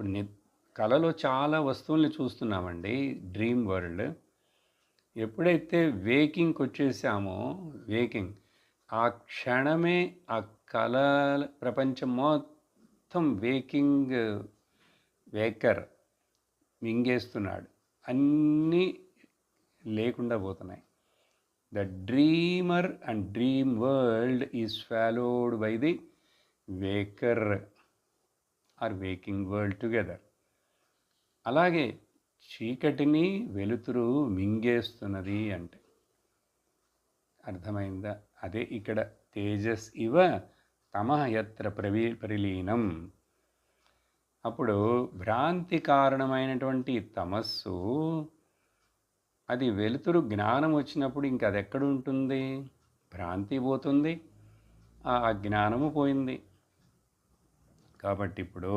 ఇప్పుడు ని కళలో చాలా వస్తువుల్ని చూస్తున్నామండి. Dream world. ఎప్పుడైతే వేకింగ్కి వచ్చేసామో వేకింగ్ ఆ క్షణమే ఆ కళ ప్రపంచం మొత్తం వేకింగ్ వేకర్ మింగేస్తున్నాడు. అన్నీ లేకుండా పోతున్నాయి. The dreamer and dream world is followed by the waker. Or waking world together. అలాగే చీకటిని వెలుతురు మింగేస్తున్నది అంటే. అర్థమైందా? అదే ఇక్కడ తేజస్ ఇవ తమ యత్ర ప్రవీ పరిలీనం. అప్పుడు భ్రాంతి కారణమైనటువంటి తమస్సు అది వెలుతురు జ్ఞానం వచ్చినప్పుడు ఇంక అది ఎక్కడ ఉంటుంది? భ్రాంతి పోతుంది. ఆ జ్ఞానము పోయింది. కాబట్టి ఇప్పుడు